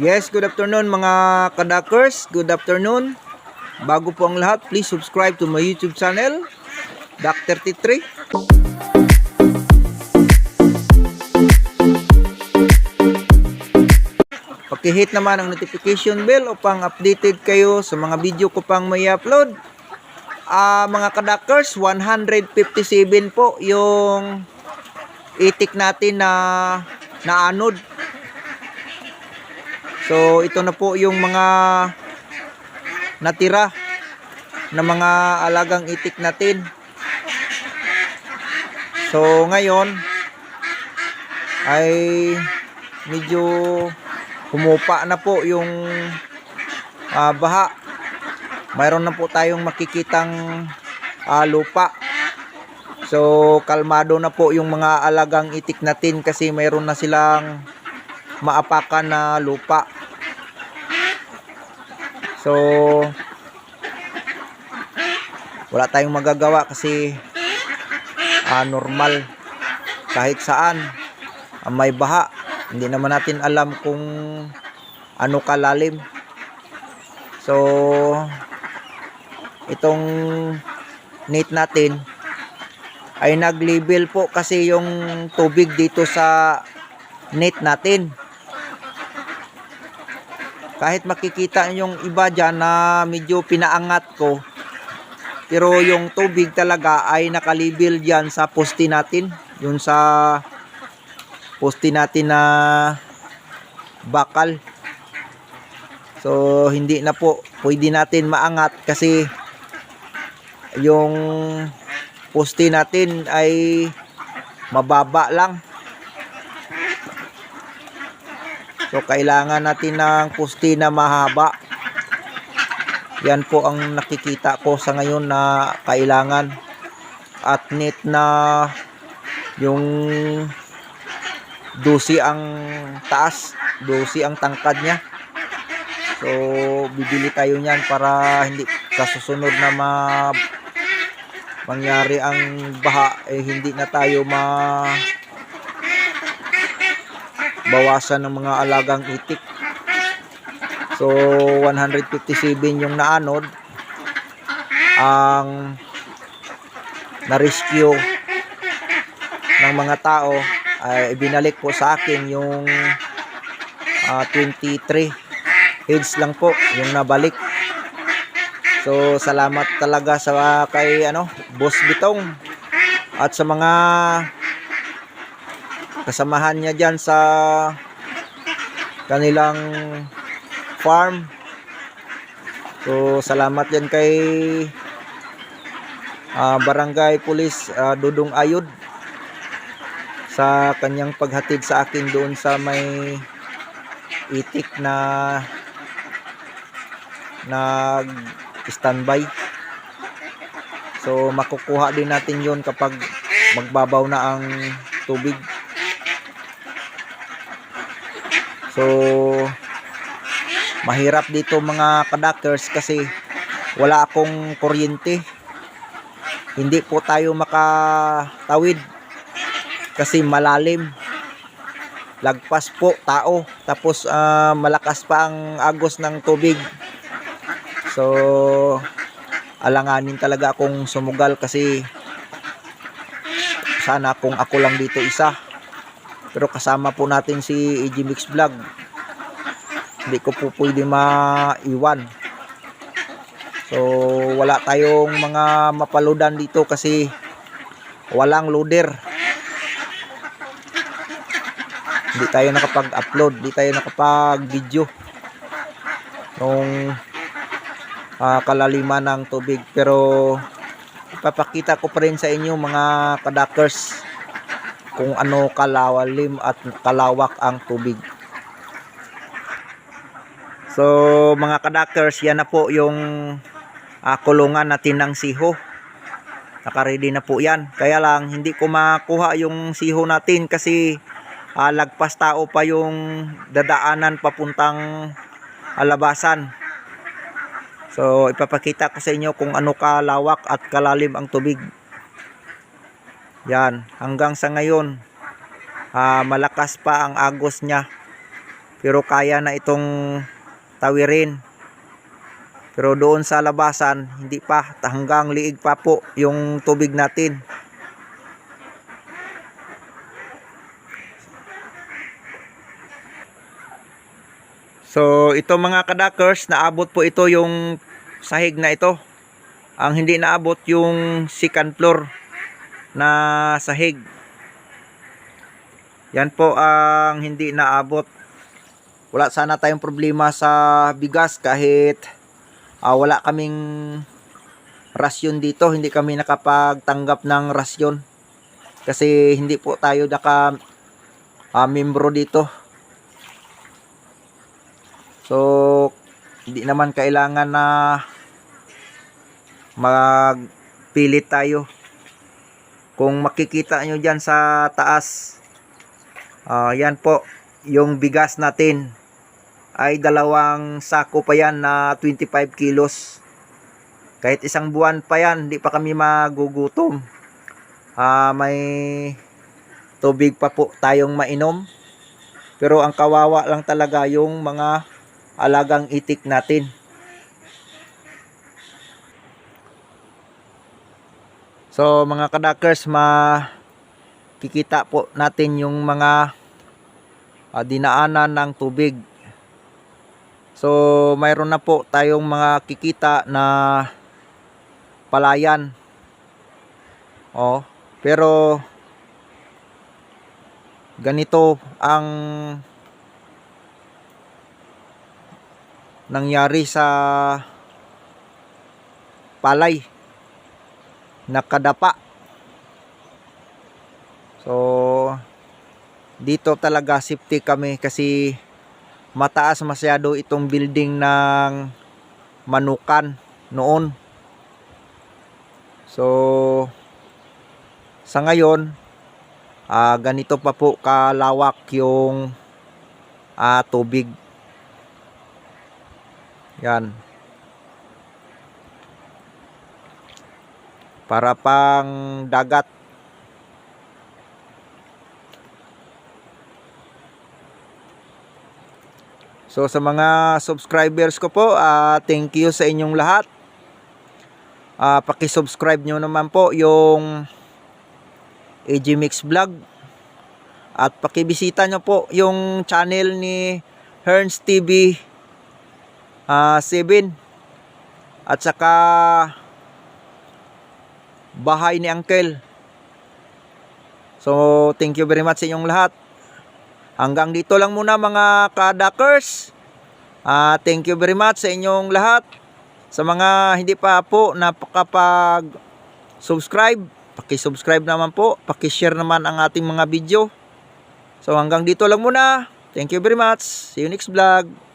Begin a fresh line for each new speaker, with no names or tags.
Yes, good afternoon mga kadakers. Good afternoon. Bago po ang lahat, please subscribe to my YouTube channel, Dr. T3. Pakihit naman ang notification bell upang updated kayo sa mga video ko pang may upload. Ah, mga kadakers, 157 po yung itik natin na naanod. So, ito na po yung mga natira na mga alagang itik natin. So, ngayon ay medyo humupa na po yung ah, baha. Mayroon na po tayong makikitang ah, lupa. So, kalmado na po yung mga alagang itik natin kasi mayroon na silang maapakan na lupa. So, wala tayong magagawa kasi ah, normal kahit saan ah, may baha. Hindi naman natin alam kung ano kalalim. So, itong net natin ay nag-level po kasi yung tubig dito sa net natin. Kahit makikita yung iba dyan na medyo pinaangat ko, pero yung tubig talaga ay nakalibil dyan sa poste natin. Yun sa poste natin na bakal. So, hindi na po pwede natin maangat kasi yung poste natin ay mababa lang. So, kailangan natin ng poste na mahaba. Yan po ang nakikita ko sa ngayon na kailangan. At net na yung dosi ang taas, dosi ang tangkad niya. So, bibili tayo niyan para hindi sa susunod na ma mangyari ang baha eh hindi na tayo ma bawasan ng mga alagang itik. So 157 yung naanod ang na-rescue ng mga tao ay ibinalik po sa akin yung ah, 23 heads lang po yung nabalik. So salamat talaga sa kay ano Boss Bitong at sa mga kasamahan niya diyan sa kanilang farm. So salamat din kay ah, Barangay Police ah, Dudong Ayod sa kanyang paghatid sa akin doon sa may itik na nag standby. So makukuha din natin 'yon kapag magbabaw na ang tubig. So mahirap dito mga kadakers kasi wala akong kuryente. Hindi po tayo makatawid kasi malalim. Lagpas po tao tapos ah, malakas pa ang agos ng tubig. So alanganin talaga akong sumugal kasi sana kung ako lang dito isa. Pero kasama po natin si EG Mix Vlog. Hindi ko po pwede maiwan. So wala tayong mga mapaludan dito kasi walang loader. Hindi tayo nakapag-upload, hindi tayo nakapag-video nung ah, kalaliman ng tubig. Pero ipapakita ko pa rin sa inyo mga kadakers kung ano kalawalim at kalawak ang tubig. So mga kadakers, yan na po yung ah, kulungan natin ng siho. Nakaready na po yan. Kaya lang hindi ko makuha yung siho natin kasi ah, lagpas tao pa yung dadaanan papuntang alabasan. So ipapakita ko sa inyo kung ano kalawak at kalalim ang tubig. Yan, hanggang sa ngayon ah, malakas pa ang agos niya. Pero kaya na itong tawirin. Pero doon sa labasan, hindi pa. Hanggang liig pa po yung tubig natin. So, ito mga kadakers, naabot po ito yung sahig na ito. Ang hindi naabot yung second floor na sahig. Yan po ang hindi naabot. Wala sana tayong problema sa bigas kahit ah, wala kaming rasyon dito. Hindi kami nakapagtanggap ng rasyon. Kasi hindi po tayo naka ah, membro dito. So, hindi naman kailangan na magpilit tayo. Kung makikita nyo dyan sa taas, ah, yan po, yung bigas natin ay dalawang sako pa yan na 25 kilos. Kahit isang buwan pa yan, hindi pa kami magugutom. Ah, may tubig pa po tayong mainom. Pero ang kawawa lang talaga yung mga alagang itik natin. So mga kadakers, makikita po natin yung mga ah, dinaanan ng tubig. So mayroon na po tayong mga kikita na palayan. Oh, pero ganito ang nangyari sa palay nakadapa. So dito talaga safety kami kasi mataas masyado itong building ng manukan noon. So sa ngayon ah, ganito pa po kalawak yung ah, tubig. Yan. Para pang dagat. So sa mga subscribers ko po, ah, thank you sa inyong lahat. Ah, paki-subscribe nyo naman po yung AG Mix Vlog. At pakibisita nyo po yung channel ni Herns TV ah 7 at saka bahay ni Uncle. So, thank you very much sa inyong lahat. Hanggang dito lang muna mga kadakers. Ah, thank you very much sa inyong lahat. Sa mga hindi pa po napakapag subscribe, paki-subscribe naman po, paki-share naman ang ating mga video. So hanggang dito lang muna. Thank you very much. See you next vlog.